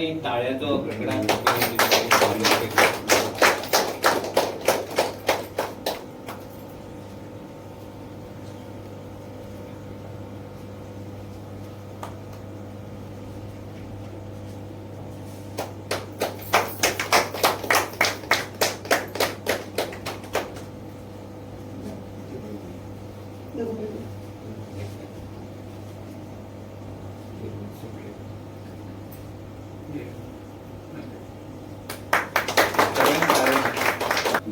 आणि टाळ्याचो कडकडाट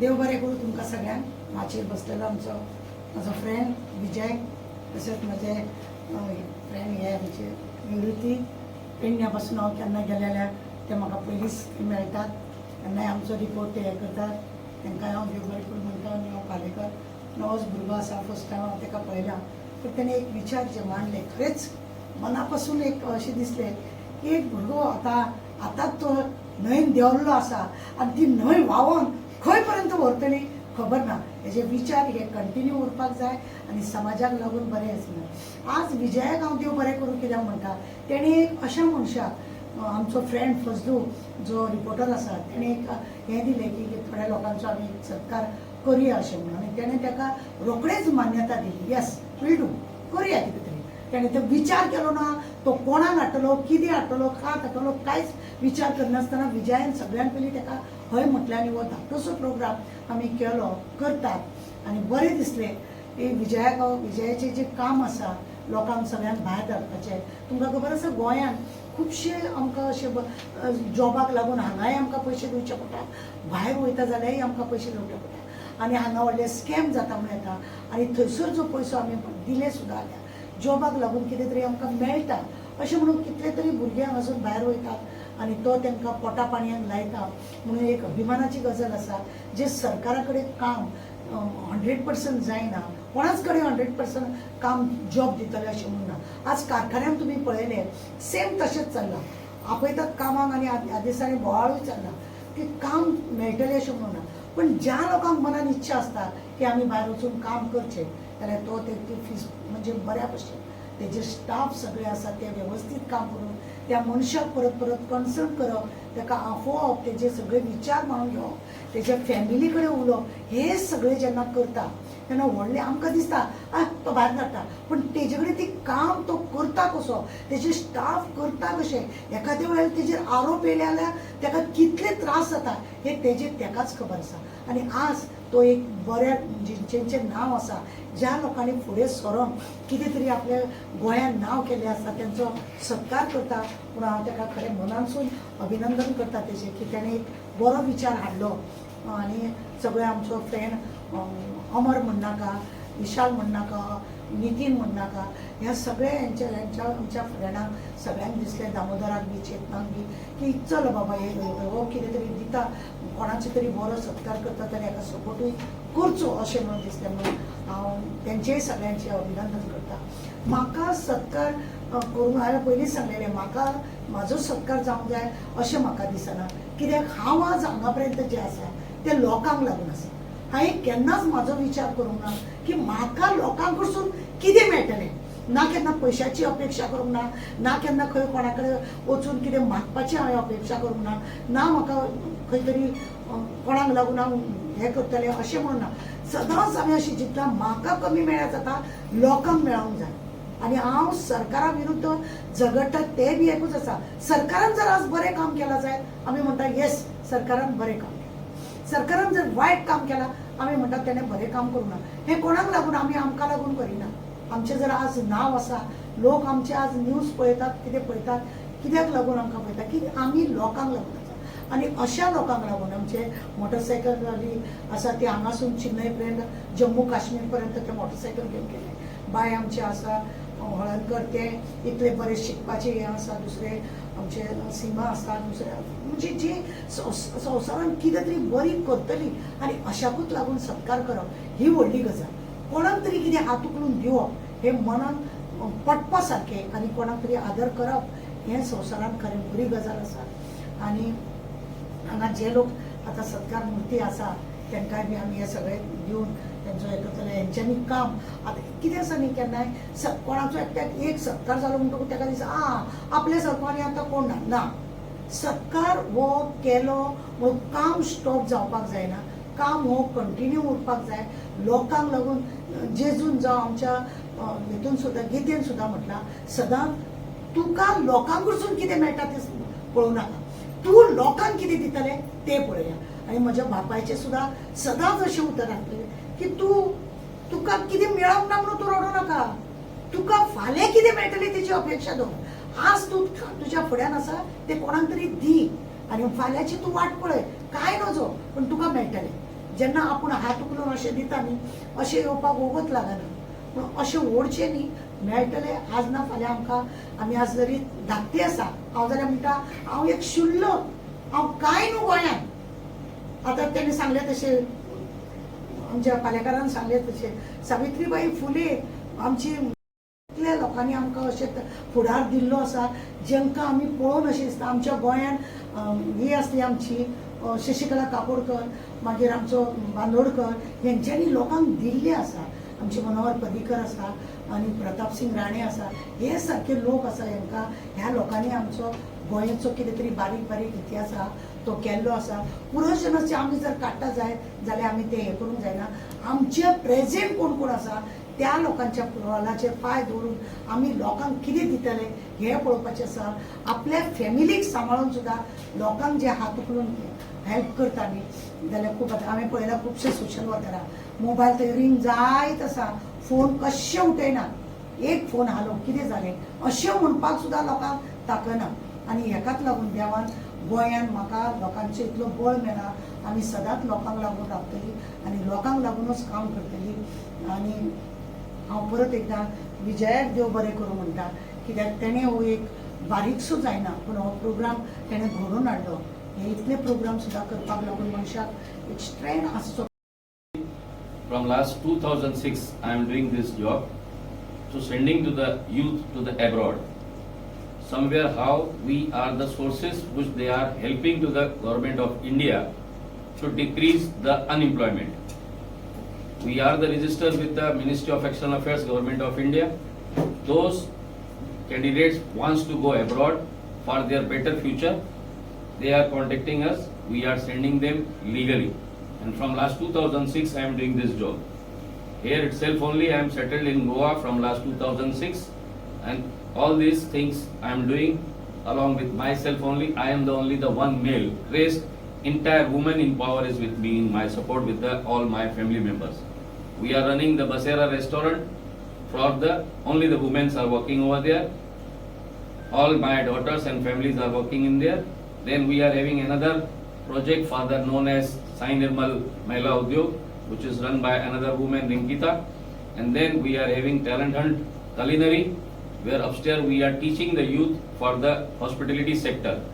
देव बरें करूं तुमकां सगळ्यांक माचयेर बसलेलो आमचो म्हजो फ्रेंड विजय तशेंच म्हजे फ्रेंड हे आमचे निवृत्ती. पेडण्या पासून हांव केन्ना गेले जाल्यार ते म्हाका पयलींच मेळटात केन्नाय आमचो रिपोर्ट ते हे करतात. तांकां हांव देव बरें करूं म्हणटा आनी हांव पालेकर नवोच भुरगो आसा फर्स्ट टायम हांव ताका पळयलां तर ताणें एक विचार जे मांडले खरेंच मना पासून एक अशें दिसलें की एक भुरगो आतां आतांच तो न्हंयन देंवल्लो आसा आनी ती न्हंय व्हांवोन खंय पर्यंत व्हरतली खबर ना. हेजे विचार हे कंटिन्यू उरपाक जाय आनी समाजाक लागून बरें आसना आज विजयाक हांव देव बरें करूं कित्याक म्हणटा? तेणी एक अशा मनशाक आमचो फ्रेंड फजलू जो रिपोर्टर आसा तेणें एक हें दिलें की थोड्या लोकांचो आमी सत्कार करूया अशें म्हणून. आनी तेणें ताका रोखडेच मान्यता दिली. येस वील डू करूया कितें तरी तेणें तो विचार केलो ना तो कोणाक हाडटलो कितें हाडटलो कात हाडटलो कांयच विचार करनासतना विजयान सगळ्यान पयलीं ताका हय म्हटल्यानी आनी हो धाकटोसो प्रोग्राम आमी केलो करतात. आनी बरें दिसलें. की विजयाक विजयाचें जें काम आसा लोकांक सगळ्यांक भायर धाडपाचें. तुमकां खबर आसा गोंयांत खुबशे आमकां अशे जॉबाक लागून हांगाय आमकां पयशे दिवचे पडटा. भायर वयता जाल्यारय आमकां पयशे दिवचे पडटा. आनी हांगा व्हडले स्कॅम जाता म्हण येता. आनी थंयसर जो पयसो आमी दिले सुद्दां जाल्यार जॉबाक लागून कितें तरी आमकां मेळटा. अशें म्हणून कितले तरी भुरगे हांगासून भायर वयतात. आनी तो तांकां पोटा पाणयान लायता. म्हणून एक अभिमानाची गजाल आसा जे सरकारा कडेन काम हंड्रेड पर्संट जायना कोणाच कडेन हंड्रेड पर्संट काम जॉब दितले अशें म्हणना आज कारखान्यांत तुमी पळयलें सेम तशेंच चल्लां. आपयतात कामाक आनी ह्या दिसांनी बोवाळूय चल्ला. की काम मेळटलें अशें म्हणना पण ज्या लोकांक मनान इच्छा आसता की आमी भायर वचून काम करचें जाल्यार तो ते ती फीस म्हणजे बऱ्या भशेन त्याचे स्टाफ सगळे आसा ते वेवस्थीत काम करून त्या मनशाक परत परत कन्सल्ट करप ताका आफोवप तेजे सगळे विचार मांडून घेवप तेज्या फॅमिली कडेन उलोवप हे सगळे जेन्ना करता तेन्ना व्हडलें आमकां दिसता आ तो भायर धाडटा. पूण तेजे कडेन ती काम तो करता कसो? तेजे स्टाफ करता कशें? एखाद्या वेळार तेजेर आरोप येयले जाल्यार ताका कितले त्रास जाता हे तेजे तेकाच खबर आसा. आनी आज तो एक बऱ्या जेंचें नांव आसा ज्या लोकांनी फुडें सरोन कितें तरी आपल्या गोंयांत नांव केलें आसा तेंचो सत्कार करता पूण हांव ताका खरें मनानसून अभिनंदन करता तेजें की ताणें एक बरो विचार हाडलो. आनी सगळे आमचो फ्रेंड अमर म्हणनाका विशाल म्हणनाका नितीन म्हणनाका ह्या सगळे हेंच्या हेंच्या आमच्या फ्रेंडांक सगळ्यांक दिसलें. दामोदराक बी चेतनाक बी की चल बाबा हे हो कितें तरी दिता कोणाचे तरी बरो सत्कार करता जाल्यार हाका सपोर्टूय करचो अशें म्हणून दिसलें म्हणून हांव तेंचेय सगळ्यांचें अभिनंदन करता म्हाका सत्कार करून करूंक हांवें पयलींच सांगलेलें म्हाका म्हाजो सत्कार जावंक जाय अशें म्हाका दिसना. कित्याक हांव आज हांगा पर्यंत जें आसा तें लोकांक लागून आसा हांवें केन्नाच म्हाजो विचार करूंक ना की म्हाका लोकां कडसून कितें मेळटलें ना केन्ना पयशांची अपेक्षा करूंक ना ना केन्ना खंय कोणा कडेन वचून कितें मागपाची हांवें अपेक्षा करूंक ना ना म्हाका खंय तरी कोणाक लागून हांव हें करतलें अशें म्हणून ना. सदांच हांवें अशें चिंतलां म्हाका कमी मेळ्यार जाता लोकांक मेळोंक जाय आनी हांव सरकारा विरुद्ध झगडटा ते बी एकूच आसा सरकारान जर आज बरें काम केलां जायत आमी म्हणटा येस सरकारान बरें काम केलें. सरकारान जर वायट काम केलां आमी म्हणटा तेणें बरें काम करूं ना. हें कोणाक लागून आमी आमकां लागून करिना. आमचें जर आज नांव आसा लोक आमचे आज न्यूज पळयतात कितें पळयतात कित्याक लागून आमकां पळयतात की आमी लोकांक लागून आसा आनी अशा लोकांक लागून आमचे मोटरसायकल रॅली आसा ती हांगासून चेन्नय पर्यंत जम्मू काश्मीर पर्यंत ते मोटरसायकल घेवन गेले. बाय आमचे आसा हळदकर ते इतले बरे शिकपाचे हे आसा दुसरे आमचे सीमा आसा दुसरे म्हणजे जी संस- संवसारान कितें तरी बरी करतली आनी अशाकूच लागून सत्कार करप ही व्हडली गजाल. कोणाक तरी कितें हात उखलून दिवप हे मनान पटपा सारकें आनी कोणाक तरी आदर करप हें संवसारान खरें बरी गजाल आसा आनी हांगा जे लोक आतां सत्कार मुर्ती आसा तेंकाय बी आमी हे सगळे दिवन तेंचो हे करतले हेंच्यांनी काम. आतां कितें आसा न्ही केन्नाय स- कोणाचो एकट्याक एक सत्कार जालो म्हणटकूच तेका दिसता आ आपले सरपांनी आतां कोण ना ना. सत्कार हो केलो हो काम स्टॉप जावपाक जायना. काम हो कंटिन्यू उरपाक जाय. लोकांक लागून जेजून जावं आमच्या हितून सुद्दां गितेन सुद्दां म्हटलां सदांच तुका लोकां कडसून कितें मेळटा तें पळोवं नाका. तूं लोकांक कितें दितलें तें पळया आनी म्हज्या बापायचें सुद्दां सदांच अशें उतर आसलें की तूं तुका कितें मेळप ना म्हणून तूं रडूं नाका. तुका फाल्यां कितें मेळटलें तेची अपेक्षा दवर आज तूं तुज्या फुड्यान आसा तें कोणाक तरी दी. आनी फाल्यांची तूं वाट पळय. कांय नजो पूण तुका मेळटलें. जेन्ना आपूण हात उखलून अशें दिता न्ही अशें येवपाक वगत लागना पूण अशें ओडचें न्ही मेळटलें आज ना फाल्यां आमकां आमी आज जरी धाकटी आसा हांव जाल्यार म्हणटा हांव एक शुल्ल हांव कांय न्हू गोंयांत आतां तेणें सांगलें तशें आमच्या पालेकारान सांगलें तशें सावित्रीबाई फुले आमची इतल्या लोकांनी आमकां अशें फुडार दिल्लो आसा जेंकां आमी पळोवन अशें दिसता आमच्या गोंयान ही आसली आमची शशिकला काकोडकर मागीर आमचो बांदोडकर हेंच्यांनी लोकांक दिल्ले आसा. आमचे मनोहर पर्रीकर आसा आनी प्रताप सिंग राणे आसा. हे सारके लोक आसा हांकां ह्या लोकांनी आमचो गोंयचो कितें तरी बारीक बारीक इतिहास आहा तो केल्लो आसा. पुरोशनाचे आमी जर काडटा जाय जाल्यार आमी तें हें करूंक जायना. आमचे प्रेझेंट कोण कोण आसा त्या लोकांच्या रोलाचेर पांय दवरून आमी लोकांक कितें दितले हे पळोवपाचें आसा आपल्या फॅमिलीक सांबाळून सुद्दां लोकांक जे हात उखलून हेल्प करता न्ही जाल्यार खूब आतां हांवें पळयलां खुबशे सोशल वर्करां मोबायल थंय रिंग जायत आसा फोन कशे उठयना एक फोन हालो कितें जालें अशें म्हणपाक सुद्दां लोकांक ताकना. आनी हेकाच लागून देवान गोंयान म्हाका लोकांचो इतलो बळ मेळ्ळा आमी सदांच लोकांक लागून रावतली आनी लोकांक लागूनच काम करतली. आनी हांव परत एकदां विजयाक देव बरें करूं म्हणटा कित्याक तेणें हो एक बारीकसो जायना पूण हो प्रोग्राम तेणें घडोवन हाडलो हे इतले प्रोग्राम सुद्दां करपाक लागून मनशाक एक स्ट्रेंथ आसचो From last 2006, I am doing this job so sending to the youth to the abroad. Somewhere how we are the sources which they are helping to the government of India to decrease the unemployment. We are the register with the Ministry of External Affairs, Government of India. Those candidates wants to go abroad for their better future, they are contacting us, we are sending them legally. And from last 2006, I am doing this job. Here itself only, I am settled in Goa from last 2006. And all these things I am doing along with myself only. I am the only the one male. Rest entire woman in power is with me in my support with the, all my family members. We are running the Basera restaurant for the, only the women are working over there. All my daughters and families are working in there. Then we are having another project further known as Sai Nirmal Mahila Udyog, which is run by another woman, Rinkita. And then we are having talent hunt culinary, where upstairs we are teaching the youth for the hospitality sector.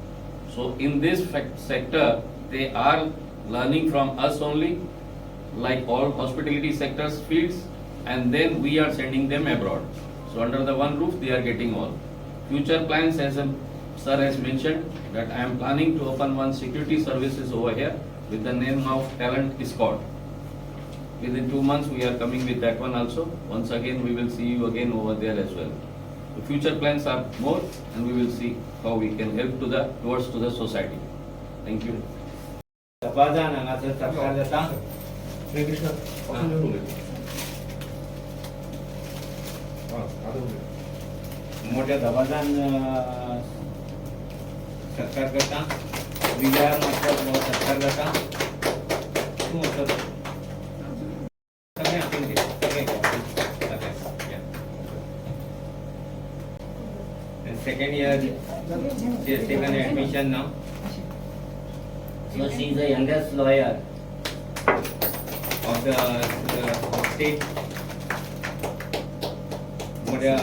So in this sector, they are learning from us only, like all hospitality sectors fields, and then we are sending them abroad. So under the one roof, they are getting all. Future plans, as um, sir has mentioned, that I am planning to open one security services over here with the name of Talent Escort. Within two months, we are coming with that one also. Once again, we will see you again over there as well. The future plans are more, and we will see how we can help to the, towards to the society. Thank you. पासून येऊन उलय. हा, आता उलय. मोठ्या दबाजान अं, सत्कार करता Vijaya master हो सत्कार जाता तूं सगळें घे. Second year taken admission now so she is the youngest lawyer of the, the state मोठ्या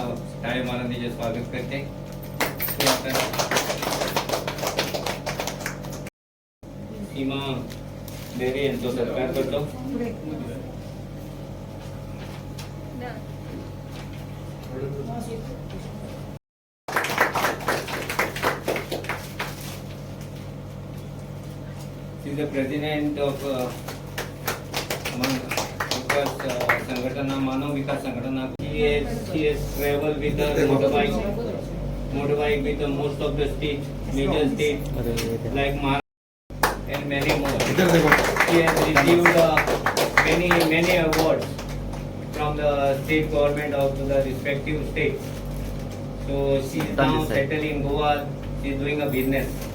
टाळे मारून तिचे स्वागत करते आता सीमा बेरे यांचा सत्कार करतो पुढे She is the president of uh, uh, Sangatana, Sangatana. He has, he has traveled with the motorbike, motorbike with the most of the states, major states like Maharashtra and many more. He has received uh, many, many awards from the state government of the respective states. So she is now settled in Goa, she is doing a business.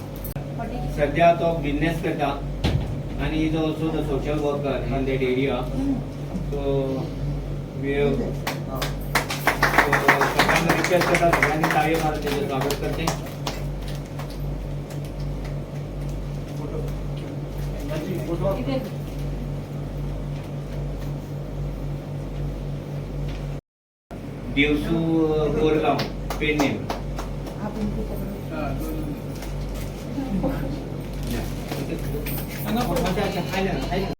सध्या तो business करता. आणि is also the social worker in that area so we सगळ्यांना request करता सगळ्यांनी टाळी मारून त्याचं स्वागत करते. Devsu Korgaon pen name. आपण ते करू. अच्छा